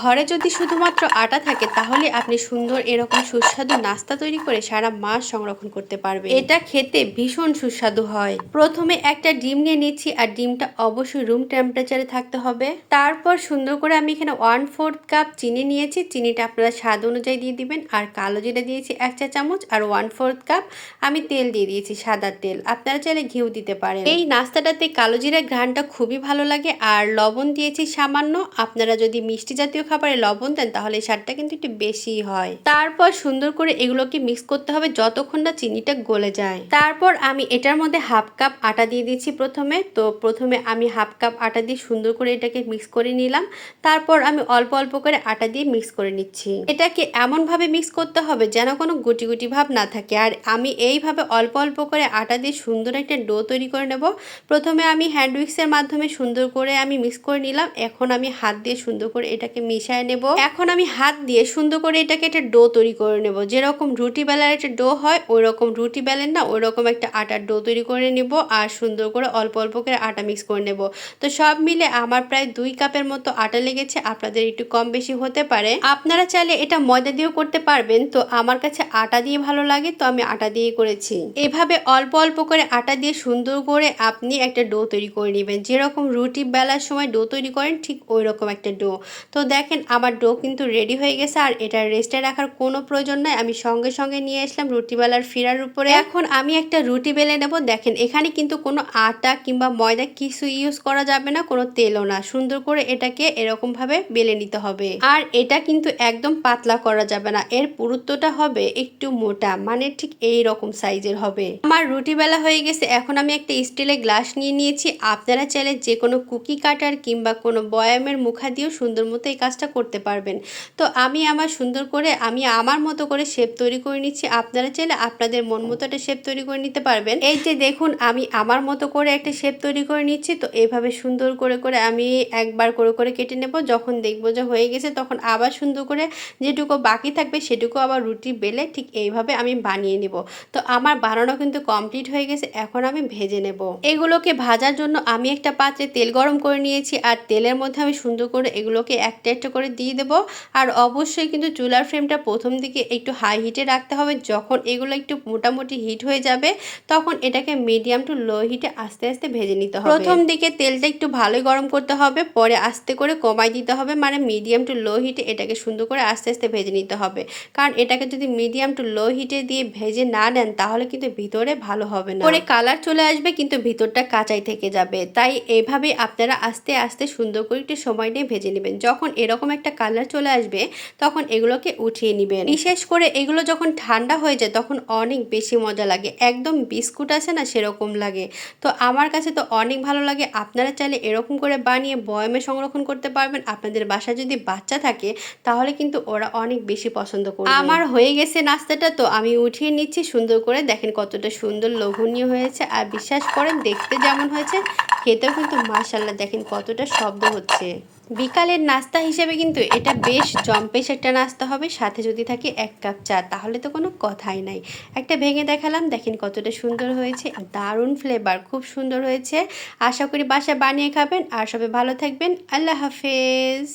ঘরে যদি শুধুমাত্র আটা থাকে, তাহলে আপনি সুন্দর এরকম সুস্বাদু নাস্তা তৈরি করে সারা মাস সংরক্ষণ করতে পারবেন। এটা খেতে ভীষণ সুস্বাদু হয়। প্রথমে একটা ডিম নিয়ে নিচ্ছি, আর ডিমটা অবশ্যই রুম টেম্পারেচারে থাকতে হবে। তারপর সুন্দর করে আমি এখানে ওয়ান ফোর্থ কাপ চিনি নিয়েছি। চিনিটা আপনারা স্বাদ অনুযায়ী দিয়ে দিবেন, আর কালো জিরা দিয়েছি এক চা চামচ, আর ওয়ান ফোর্থ কাপ আমি তেল দিয়ে দিয়েছি, সাদা তেল। আপনারা চাইলে ঘিউ দিতে পারেন। এই নাস্তাটাতে কালো জিরা ঘ্রাণটা খুবই ভালো লাগে, আর লবণ দিয়েছি সামান্য। আপনারা যদি মিষ্টি জাতীয় খাবারে লবণ দেন, তাহলে এই স্বাদটা কিন্তু একটু বেশি হয়। তারপর সুন্দর করে এগুলোকে মিক্স করতে হবে যতক্ষণ না চিনিটা গলে যায়। তারপর আমি এটার মধ্যে হাফ কাপ আটা দিয়ে দিচ্ছি প্রথমে। তো প্রথমে আমি হাফ কাপ আটা দিয়ে সুন্দর করে এটাকে মিক্স করে নিলাম। তারপর আমি অল্প অল্প করে আটা দিয়ে মিক্স করে নিচ্ছি। এটাকে এমনভাবে মিক্স করতে হবে যেন কোনো গুটি গুটি ভাব না থাকে। আর আমি এইভাবে অল্প অল্প করে আটা দিয়ে সুন্দর একটা ডো তৈরি করে নেব। প্রথমে আমি হ্যান্ড উইক্সের মাধ্যমে সুন্দর করে আমি মিক্স করে নিলাম। এখন আমি হাত দিয়ে সুন্দর করে এটাকে মিশায় নেব। এখন আমি হাত দিয়ে সুন্দর করে এটাকে একটা ডো তৈরি করে নেব। যেরকম রুটি বেলার একটা ডো হয় ওই রকম রুটি বেলেন না ওই রকম একটা আটার ডো তৈরি করে নেব আর সুন্দর করে অল্প অল্প করে আটা মিক্স করে নেব। তো সব মিলে আমার প্রায় দুই কাপের মতো আটা লেগেছে, আপনাদের একটু কম বেশি হতে পারে। আপনারা চাইলে এটা ময়দা দিয়েও করতে পারবেন, তো আমার কাছে আটা দিয়ে ভালো লাগে, তো আমি আটা দিয়ে করেছি। এভাবে অল্প অল্প করে আটা দিয়ে সুন্দর করে আপনি একটা ডো তৈরি করে নেবেন। যেরকম রুটি বেলার সময় ডো তৈরি করেন, ঠিক ওই রকম একটা ডো। তো দেখেন, আমার ডো কিন্তু রেডি হয়ে গেছে আর এটা রেস্টে রাখার কোনো প্রয়োজন নাই। আমি সঙ্গে সঙ্গে নিয়ে আসলাম রুটি বেলার ফিরার উপরে। এখন আমি একটা রুটি বেলে নেব। দেখেন, এখানে কিন্তু কোনো আটা কিংবা ময়দা কিছু ইউজ করা যাবে না, কোনো তেলও না। সুন্দর করে এটাকে এরকমভাবে বেলে নিতে হবে। আর এটা কিন্তু একদম পাতলা করা যাবে না। এর পুরুত্বটা হবে একটু মোটা মানে ঠিক এই রকম সাইজের হবে। আমার রুটি বেলা হয়ে গেছে। এখন আমি একটা স্টিলের গ্লাস নিয়ে নিয়েছি। আপনারা চাইলে যে কোনো কুকি কাটার কিংবা কোনো বয়ামের মুখা দিয়েও সুন্দর মতো এই কাজটা করতে পারবেন। তো আমি আমার সুন্দর করে, আমি আমার মতো করে শেপ তৈরি করে নিচ্ছি। আপনারা চাইলে আপনাদের মন মতো একটা শেপ তৈরি করে নিতে পারবেন। এই যে দেখুন, আমি আমার মতো করে একটা শেপ তৈরি করে নিচ্ছি। তো এইভাবে সুন্দর করে করে আমি একবার করে করে কেটে নেব। যখন দেখব যে হয়ে গেছে, তখন আবার সুন্দর করে যেটুকু বাকি থাকবে, সেটুকু আবার রুটি বেলে ঠিক এইভাবে আমি বানিয়ে নেব। তো আমার বানানো কিন্তু কমপ্লিট হয়ে গেছে, এখন আমি ভেজে নেব। এগুলোকে ভাজার জন্য আমি একটা পাত্রে তেল গরম করে নিয়েছি। আর তেলের মধ্যে আমি সুন্দর করে এগুলোকে একটা একটা করে দিয়ে দেবো। আর অবশ্যই কিন্তু চুলার ফ্লেমটা প্রথম দিকে একটু হাই হিটে রাখতে হবে। যখন এগুলো একটু মোটামুটি হিট হয়ে যাবে তখন এটাকে মিডিয়াম টু লো হিটে আস্তে আস্তে ভেজে নিতে হবে। প্রথম দিকে তেলটা একটু ভালোই গরম করতে হবে পরে আস্তে করে কমাই দিতে হবে। মানে মিডিয়াম টু লো হিটে এটাকে সুন্দর করে আস্তে আস্তে ভেজে নিতে হবে। কারণ এটাকে যদি মিডিয়াম টু লো হিটে দিয়ে ভেজে না নেন তাহলে কিন্তু ভিতরে ভালো হবে না। পরে কালার চলে আসবে কিন্তু ভিতরটা কাঁচাই থেকে যাবে। তাই এইভাবে আপনারা আস্তে আস্তে সুন্দর করে একটু সময় নিয়ে ভেজে নেবেন। যখন এরকম একটা কালার চলে আসবে, তখন এগুলোকে উঠিয়ে নেবেন। বিশেষ করে এগুলো যখন ঠান্ডা হয়ে যায়, তখন অনেক বেশি মজা লাগে। একদম বিস্কুট আছে না, সেরকম লাগে। তো আমার কাছে তো অনেক ভালো লাগে। আপনারা চাইলে এরকম করে বানিয়ে বয়মে সংরক্ষণ করতে পারবেন। আপনাদের বাসায় যদি বাচ্চা থাকে, তাহলে কিন্তু ওরা অনেক বেশি পছন্দ করবে। আমার হয়ে গেছে নাস্তাটা, তো আমি উঠিয়ে নিচ্ছি। সুন্দর করে দেখেন কতটা সুন্দর লোভনীয় হয়েছে। আর বিশ্বাস করেন, দেখতে যেমন হয়েছে, খেতেও কিন্তু মাশাল্লাহ দেখেন কতটা শব্দ হচ্ছে। বিকালের নাস্তা হিসেবে কিন্তু এটা বেশ জম্পেশ একটা নাস্তা হবে, সাথে যদি থাকে এক কাপ চা, তাহলে তো কোনো কথাই নাই। একটা ভেঙে দেখালাম, দেখেন কতটা সুন্দর হয়েছে, দারুণ ফ্লেভার খুব সুন্দর হয়েছে। আশা করি বাসা বানিয়ে খাবেন, আর সবাই ভালো থাকবেন, আল্লাহ হাফেজ।